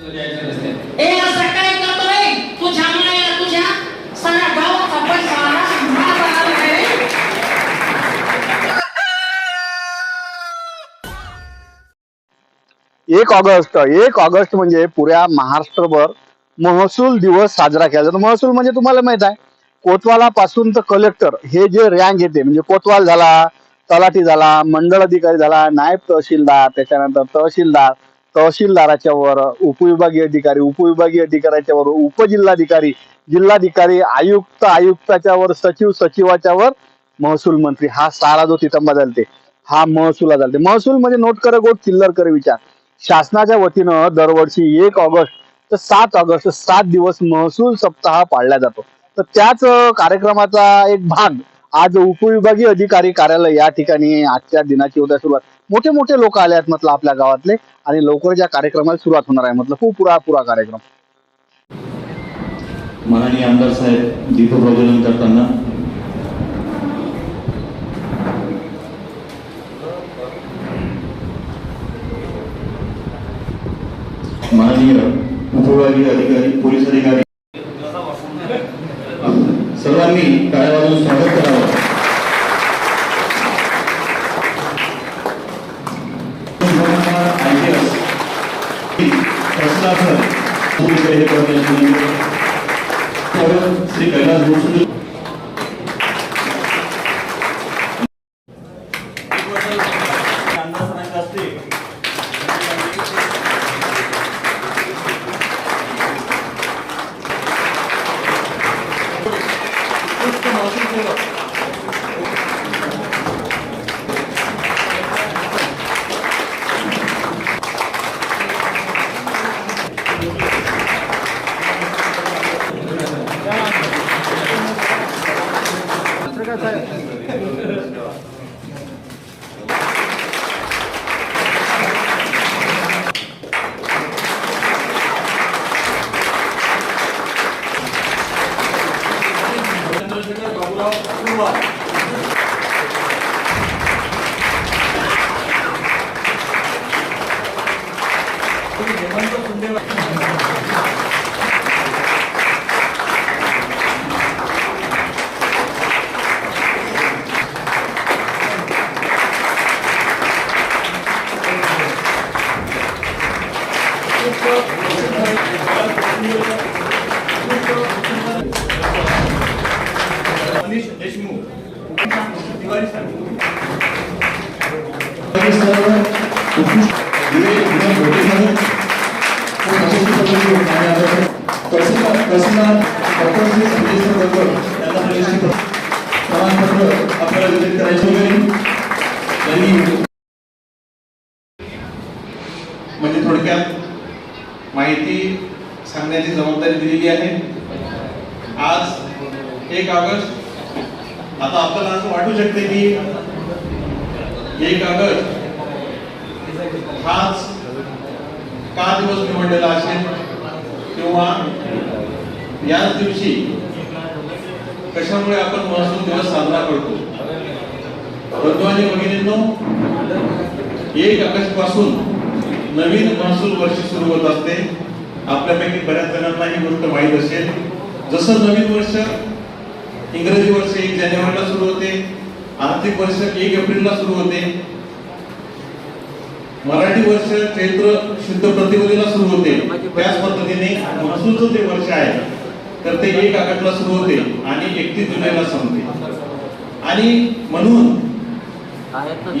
ए असं काय करतो रे? तुझ्या मुलाला तुझ्या. सगळ्या गावाचा पैसा माझा आला काय एक ऑगस्ट एक ऑगस्ट म्हणजे पुऱ्या महाराष्ट्रभर महसूल दिवस साजरा केला जातो. महसूल म्हणजे तुम्हाला माहीत आहे कोतवाला पासून तर कलेक्टर हे जे रँक येते म्हणजे कोतवाल झाला तलाठी झाला मंडळ अधिकारी झाला नायब तहसीलदार त्याच्यानंतर तहसीलदार तहसीलदाराच्या वर उपविभागीय अधिकारी उपविभागीय अधिकाऱ्याच्या वर उपजिल्हाधिकारी जिल्हाधिकारी आयुक्त आयुक्ताच्या वर सचिव सचिवाच्या वर महसूल मंत्री. हा सारा जो तिथं बदलते हा महसूला चालते महसूल म्हणजे नोट कर गोट चिल्लर कर विचार. शासनाच्या वतीनं दरवर्षी एक ऑगस्ट तर सात ऑगस्ट सात दिवस महसूल सप्ताह पाळला जातो. तर त्याच कार्यक्रमाचा एक भाग आज उपविभागीय अधिकारी कार्यालय या ठिकाणी आजच्या दिनाची उद्या सुरुवात. मोठे मोठे लोक आले आहेत म्हटलं आपल्या गावातले आणि लवकरच या कार्यक्रमाला सुरुवात होणार आहे म्हटलं खूप पुरा पुरा कार्यक्रम. माननीय आमदार साहेब दीपप्रज्वलन करताना. माननीय उपविभागीय अधिकारी पोलीस अधिकारी. सर्वांनी टाळ्या वाजवून स्वागत करा. りが。ご प्रमाणपत्र आपल्याला वितरित करायचे होते त्यांनी म्हणजे थोडक्यात माहिती सांगण्याची जबाबदारी दिलेली आहे. आज एक ऑगस्ट. आता आपल्याला असं वाटू शकते की एक ऑगस्ट हाच का दिवस निवडलेला असेल किंवा याच दिवशी कशामुळे आपण महसूल दिवस साजरा करतो? बंधू आणि भगिनींनो एक ऑगस्टपासून नवीन महसूल वर्ष सुरू होत असते. आपल्यापैकी बऱ्याच जणांना ही गोष्ट माहीत असेल. जसं नवीन वर्ष इंग्रजी वर्ष एक जानेवारीला सुरू होते आर्थिक वर्ष एक एप्रिलला सुरू होते. मराठी वर्ष चैत्र शुद्ध प्रतिपदेला सुरू होते. त्याच पद्धतीने महसूलचं जे वर्ष आहे तर ते एक ऑगस्टला सुरू होते आणि एकतीस जुलैला संपते. आणि म्हणून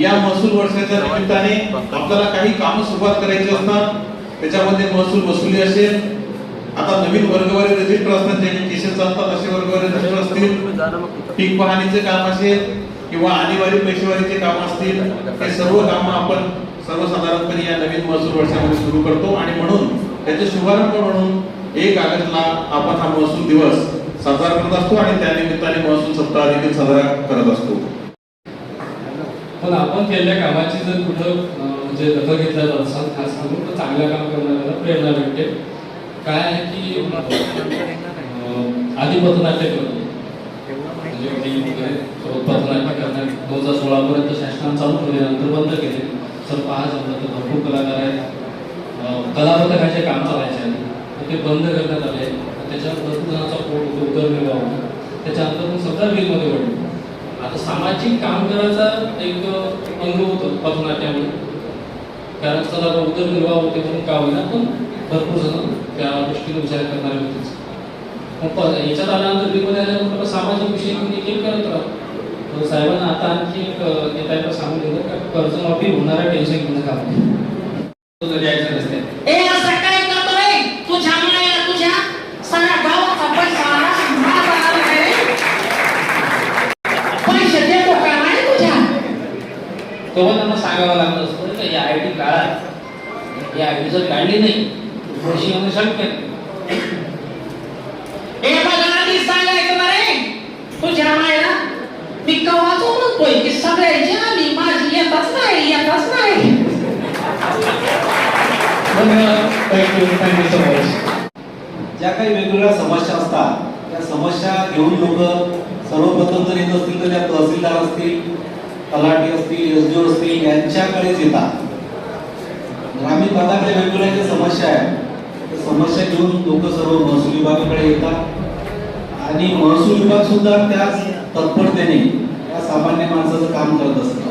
या महसूल वर्षाच्या निमित्ताने आपल्याला काही काम सुरुवात करायची असतात. त्याच्यामध्ये महसूल वसुली असेल. आता नवीन वर्गवारी रजिस्टर असतात ज्यांचे केसेस चालतात असे वर्गवारी रजिस्टर असतील. पीक पाहणीचे काम असेल किंवा आणीवारी पेशेवारीचे काम असतील हे सर्व कामं आपण सर्वसाधारणपणे या नवीन महसूल वर्षामध्ये सुरू करतो आणि म्हणून त्याचे शुभारंभ म्हणून एक ऑगस्टला आपण हा महसूल दिवस साजरा करत असतो आणि त्यानिमित्ताने महसूल सप्ताह देखील साजरा करत असतो. पण आपण केलेल्या कामाची जर कुठं म्हणजे दखल घेतल्या जात असाल खास करून तर चांगलं काम करणाऱ्याला प्रेरणा भेटते. काय आहे की आधी पथनाट्य करतो. म्हणजे पथनाट्य करणार दोन हजार सोळापर्यंत शासनाने चालू केले नंतर बंद केले. सर पाहायचं जमलं तर भरपूर कलाकार आहेत. अं, कलापथकाचे काम चालायचे तर ते बंद करण्यात आले. त्याच्यावर भरपूर जणांचा पोट उदरनिर्वाह होता त्याच्यानंतर मग समजा बिलमध्ये वाढले. आता सामाजिक काम करायचा एक अंग होतं पथनाट्यामध्ये कारण चला उदरनिर्वाह होते म्हणून का होईना पण भरपूर जण त्या गोष्टीने विचार करणारे होतेच. मग प- याच्यात आल्यानंतर बिलमध्ये आल्यानंतर सामाजिक विषय मी एक करत राहतो. साहेबांना आता आणखी एक सांगून दिलं का? कर्जमाफी होणारं टेन्शन नाही द्यायचं नसते ए असं काय करतो रे. तुझ्या माया तुझ्या सगळ्या गावाचा पैसा माझा आला रे पैसे देतो का नाही तुझ्या? तो पण त्यांना सांगावं लागलं असतं का या जर काढली नाही. येणं शक्य. नाही ए बघा आधी सांगायचं ना रे तुझ्या मायला म्हणतोय की सगळ्याची आली माझी येतच नाही येतच नाही. ज्या काही वेगवेगळ्या समस्या असतात त्या समस्या घेऊन लोक सर्वप्रथम जर येत असतील तर त्या तहसीलदार असतील तलाठी असतील एस डी असतील यांच्याकडेच येतात. ग्रामीण भागातल्या वेगवेगळ्या ज्या समस्या आहेत त्या समस्या घेऊन लोक सर्व महसूल विभागाकडे येतात. आणि महसूल विभाग सुद्धा त्याच तत्परतेने सामान्य माणसाचं काम करत असतं.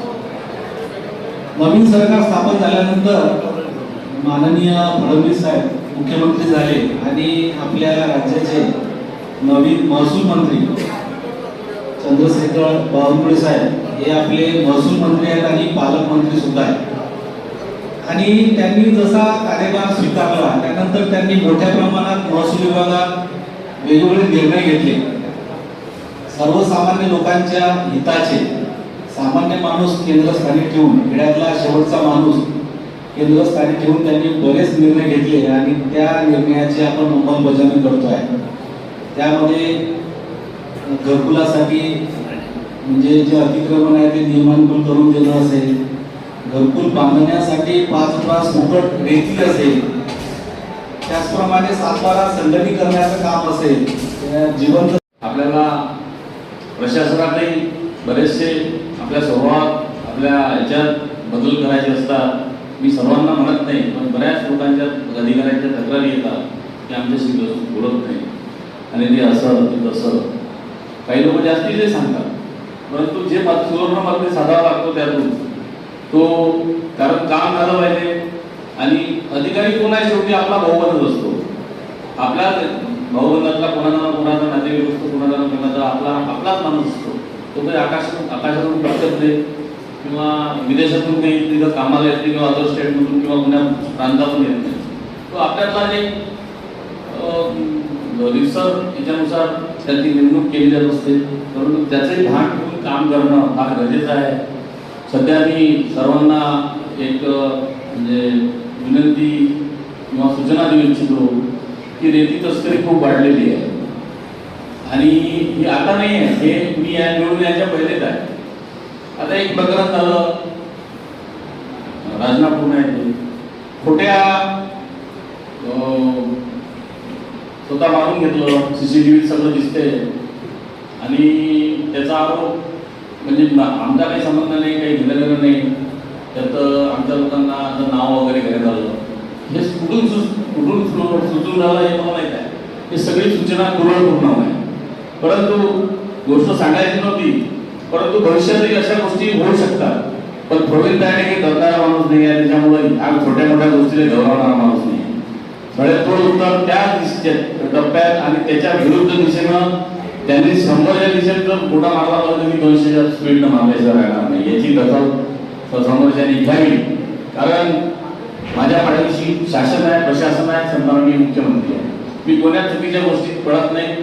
नवीन सरकार स्थापन झाल्यानंतर माननीय फडणवीस साहेब मुख्यमंत्री झाले आणि आपल्या राज्याचे नवीन महसूल मंत्री चंद्रशेखर बावनकुळे साहेब हे आपले महसूल मंत्री आहेत आणि पालकमंत्री सुद्धा आहेत. आणि त्यांनी जसा कार्यभार स्वीकारला त्यानंतर त्यांनी मोठ्या प्रमाणात महसूल विभागात वेगवेगळे निर्णय घेतले. सर्वसामान्य लोकांच्या हिताचे सामान्य माणूस केंद्रस्थानी ठेवून खेड्यातला शेवटचा माणूस केंद्रस्थानी ठेवून त्यांनी बरेच निर्णय घेतले आणि त्या निर्णयाची आपण अंमलबजावणी करतोय. त्यामध्ये घरकुलासाठी म्हणजे जे अतिक्रमण आहे ते नियमानुकूल करून दिलं असेल. घरकुल बांधण्यासाठी पाच तास फुकट रेती असेल. त्याचप्रमाणे सातबारा संघटीकरणाचं काम असेल. जिवंत आपल्याला प्रशासनातही बरेचसे आपल्या स्वभावात आपल्या ह्याच्यात बदल करायचे असतात. मी सर्वांना म्हणत नाही पण बऱ्याच लोकांच्या अधिकाऱ्यांच्या तक्रारी येतात की आमच्याशी व्यवस्थित बोलत नाही. आणि ते असं ते तसं. काही लोक जास्तीचे सांगतात परंतु जे सुवर्णमध्ये साधावा लागतो त्यातून तो कारण काम झालं पाहिजे. आणि अधिकारी कोण आहे शेवटी? आपला भाऊबंदच असतो. आपल्या भाऊबंधातला कोणाचा ना कोणाचा नातेवाईक असतो कोणाचा ना कोणाचा आपला आपलाच माणूस असतो. तो काही आकाशातून आकाशातून पडत नाही. किंवा विदेशातून काही तिथं कामाला येत नाही किंवा अदर स्टेटमधून किंवा पुण्या प्रांतातून येत नाही. तो आपल्यातला एक रिसर याच्यानुसार त्यांची नेमणूक केली जात असते. परंतु त्याचंही भान ठेवून काम करणं फार गरजेचं आहे. सध्या मी सर्वांना एक म्हणजे विनंती किंवा सूचना देऊ इच्छितो. की रेती तस्करी खूप वाढलेली आहे. आणि ही आता नाही आहे हे मी या निवडून याच्या पहिलेच आहे. आता एक प्रकरण झालं. राजनापूर आहे खोट्या अं, स्वतः मारून घेतलं सीसीटीव्ही सगळं दिसतंय. आणि त्याचा आरोप म्हणजे आमचा काही संबंध नाही काही घेणं देणं नाही त्यात आमच्या लोकांना आता नाव वगैरे घेण्यात आलं हे कुठून सुच कुठून सु- सुचून झालं हे मला माहीत आहे हे सगळी सूचना पूर्ण पूर्ण आहे परंतु गोष्ट सांगायची नव्हती. परंतु भविष्यातही अशा गोष्टी होऊ शकतात. पण प्रवीण दाणे हे करणारा माणूस नाही आहे त्याच्यामुळे हा छोट्या मोठ्या गोष्टीला गौरवणारा माणूस नाही. सगळ्यात उत्तर त्या टप्प्यात आणि त्याच्या विरुद्ध दिशेनं त्यांनी शंभरच्या दिशेनं जर मोठा मारला तर तुम्ही दोनशेच्या स्पीडनं मारल्याशिवाय राहणार नाही. याची दखल समोरच्याने समोरच्यानी घ्यावी. कारण माझ्या पाठीशी शासन आहे प्रशासन आहे सन्माननीय मुख्यमंत्री आहे. मी कोण्या चुकीच्या गोष्टीत पडत नाही.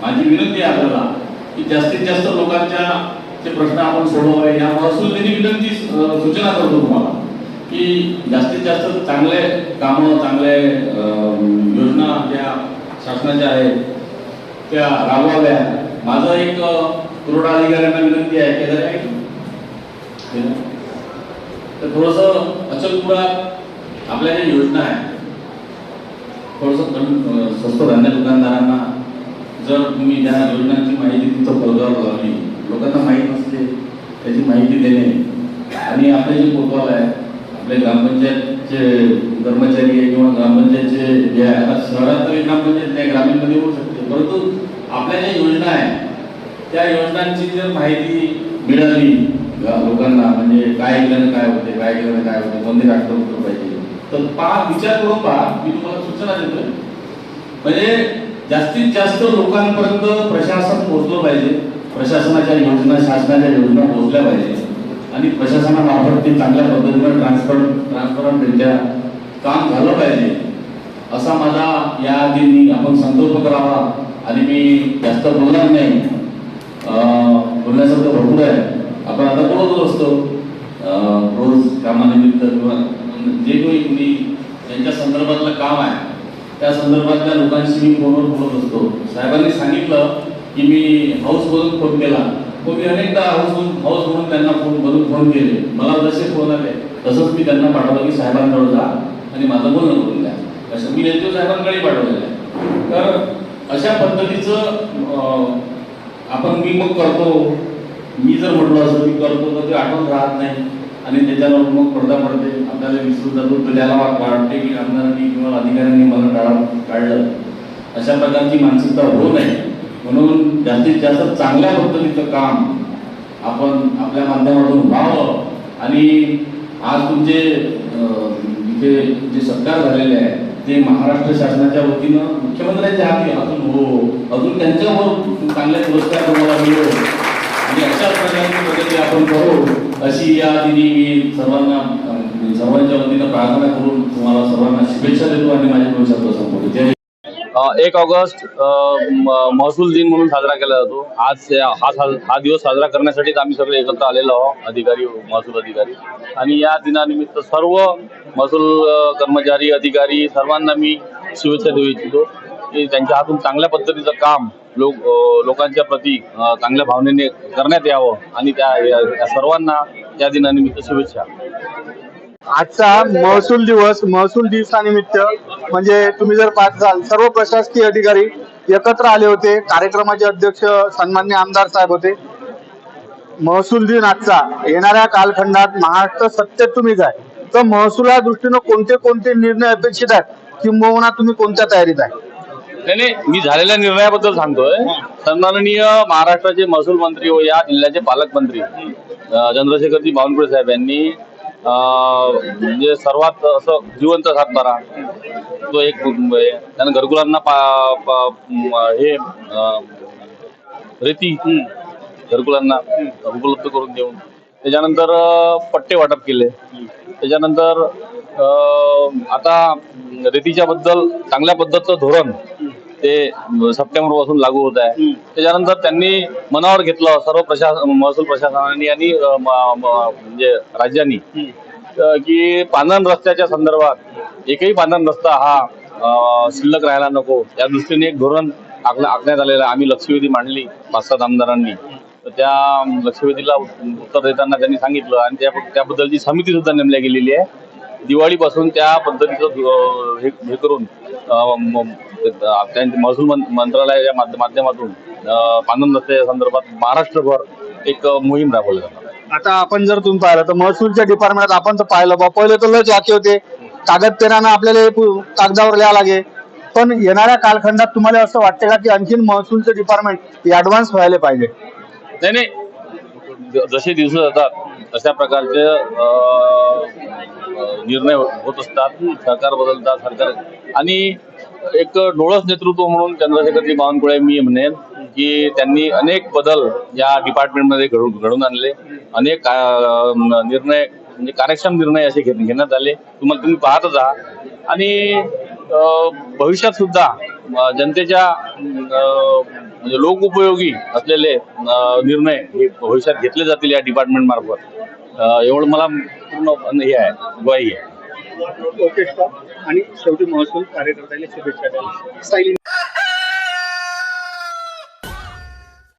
माझी विनंती आहे आपल्याला की जास्तीत जास्त लोकांच्या ते प्रश्न आपण सोडवावे या महसूल निधी विनंती सूचना करतो तुम्हाला की जास्तीत जास्त चांगले कामं चांगले योजना ज्या शासनाच्या आहेत त्या राबवाव्या. माझं एक पुरवठा अधिकाऱ्यांना विनंती आहे केलं आहे तर थोडंसं अचलपुरात आपल्या ज्या योजना आहेत थोडंसं कमी स्वस्त धान्य दुकानदारांना जर तुम्ही त्या योजनांची माहिती तिथं पडद्यावर लावली लोकांना माहीत नसते त्याची माहिती देणे आणि आपले जे कोतवाल आहे आपले ग्रामपंचायतचे कर्मचारी आहे किंवा ग्रामपंचायतचे जे आहे आता शहरात तरी ग्रामपंचायत नाही म्हणजे ग्रामीणमध्ये होऊ शकते परंतु आपल्या ज्या योजना आहे त्या योजनांची जर माहिती मिळाली लोकांना म्हणजे काय केल्यानं काय होते काय केल्यानं काय होते कोणते डॉक्टर पाहिजे तर पहा विचार करून पहा मी तुम्हाला सूचना देतोय. म्हणजे जास्तीत जास्त लोकांपर्यंत प्रशासन पोहोचलं पाहिजे. प्रशासनाच्या योजना शासनाच्या योजना पोहोचल्या पाहिजे. आणि प्रशासनामार्फत ते चांगल्या पद्धतीनं ट्रान्सफर ट्रान्सपरंटरित्या काम झालं पाहिजे. असा माझा या आधी आपण संकल्प करावा. आणि मी जास्त बोलणार नाही. बोलण्यासारखं भरपूर आहे. आपण आता बोलतच असतो. रोज कामानिमित्त किंवा जे काही मी त्यांच्या संदर्भातलं काम आहे. त्या संदर्भातल्या लोकांशी मी फोनवर बोलत असतो. साहेबांनी सांगितलं की मी हाऊस मधून फोन केला. तो मी अनेकदा हाऊस हाऊस म्हणून त्यांना फोन मधून फोन केले. मला जसे फोन आले तसंच मी त्यांना पाठवलं की साहेबांकडे जा आणि माझं बोलणं करून द्या. असं मी नेतो साहेबांकडे पाठवलेलं आहे. तर अशा पद्धतीचं आपण मी मग करतो. मी जर म्हटलं असं मी करतो तर ते आठवण राहत नाही. आणि त्याच्यावर मग पडदा पडते. आपल्याला विसरून जातो तर त्याला वा- वाटते की आमदारांनी किंवा अधिकाऱ्यांनी मला टाळा काढलं. अशा प्रकारची मानसिकता होऊ नये. म्हणून जास्तीत जास्त चांगल्या पद्धतीचं काम आपण आपल्या माध्यमातून व्हावं. आणि आज तुमचे इथे जे सत्कार झालेले आहे ते महाराष्ट्र शासनाच्या वतीनं मुख्यमंत्र्यांच्या हाती अजून हो अजून त्यांच्या चांगले पुरस्कार तुम्हाला मिळो आणि अशा प्रकारची पद्धती आपण करू. अशी या दिनी मी सर्वांना सर्वांच्या वतीनं प्रार्थना करून तुम्हाला सर्वांना शुभेच्छा देतो आणि माझ्या भविष्यात संपवतो. जय एक ऑगस्ट महसूल दिन म्हणून साजरा केला जातो. आज हा हा दिवस साजरा करण्यासाठीच आम्ही सगळे एकत्र आलेलो आहोत अधिकारी महसूल अधिकारी. आणि या दिनानिमित्त सर्व महसूल कर्मचारी अधिकारी सर्वांना मी शुभेच्छा देऊ इच्छितो. की त्यांच्या हातून चांगल्या पद्धतीचं काम लोक लोकांच्या प्रती चांगल्या भावनेने करण्यात यावं आणि त्या सर्वांना त्या दिनानिमित्त शुभेच्छा. आजचा महसूल दिवस महसूल दिवसानिमित्त म्हणजे तुम्ही जर पाहत असाल सर्व प्रशासकीय अधिकारी एकत्र आले होते. कार्यक्रमाचे अध्यक्ष सन्मान्य आमदार साहेब होते. महसूल दिन आजचा. येणाऱ्या कालखंडात महाराष्ट्र सत्तेत तुम्हीच आहे तर महसुला दृष्टीनं कोणते कोणते निर्णय अपेक्षित आहेत? किंबहुना तुम्ही कोणत्या तयारीत आहे? नाही नाही मी झालेल्या निर्णयाबद्दल सांगतोय सन्माननीय महाराष्ट्राचे महसूल मंत्री व या जिल्ह्याचे पालकमंत्री चंद्रशेखरजी बावनकुळे साहेब यांनी म्हणजे सर्वात असं जिवंत सातबारा तो एक म्हणजे आहे. त्यानं घरकुलांना पा, हे रेती घरकुलांना उपलब्ध करून देऊन त्याच्यानंतर पट्टे वाटप केले त्याच्यानंतर आता रेतीच्या बद्दल चांगल्या पद्धतीचं धोरण ते सप्टेंबरपासून लागू होत आहे. त्याच्यानंतर त्यांनी मनावर घेतलं सर्व प्रशासन महसूल प्रशासनाने आणि म्हणजे राज्यांनी की पांधन रस्त्याच्या संदर्भात एकही पांधन रस्ता हा शिल्लक राहायला नको. या दृष्टीने एक धोरण आखलं आखण्यात आलेलं आहे. आम्ही लक्षवेधी मांडली पाच सात आमदारांनी. तर त्या लक्षवेधीला उत्तर देताना त्यांनी सांगितलं आणि त्या त्याबद्दलची समिती सुद्धा नेमल्या गेलेली आहे. दिवाळीपासून त्या पद्धतीचं हे करून त्यांच्या महसूल मंत्रालयाच्या माध्य- माध्यमातून अं, पांधन रस्त्याच्या संदर्भात महाराष्ट्रभर एक मोहीम राबवली जाणार. आता आपण जर तुम्ही पाहिलं तर महसूलच्या डिपार्टमेंटात आपण तर पाहिलं बा पहिले तर लच वाक्य होते. कागद पेनानं आपल्याला कागदावर लिहा लागे पण येणाऱ्या कालखंडात तुम्हाला असं वाटतं का की आणखीन महसूलचं डिपार्टमेंट ऍडव्हान्स व्हायला पाहिजे? नाही नाही. जसे दिवस जातात तशा प्रकारचे निर्णय होत असतात. सरकार बदलतात सरकार आणि एक डोळस नेतृत्व म्हणून चंद्रशेखरजी बावनकुळे मी म्हणेन की त्यांनी अनेक बदल या डिपार्टमेंटमध्ये घडून घडून आणले. अनेक निर्णय म्हणजे कार्यक्षम निर्णय असे घे- घेण्यात आले. तुम्हाला तुम्ही पाहतच आहात आणि भविष्यात सुद्धा जनतेच्या अं, म्हणजे लोकोपयोगी असलेले निर्णय हे भविष्यात घेतले जातील या डिपार्टमेंट मार्फत. एवढं मला पूर्ण हे आहे ग्वाही आहे. ओके आणि शेवटी महसूल कार्यकर्त्याला शुभेच्छा द्यायला.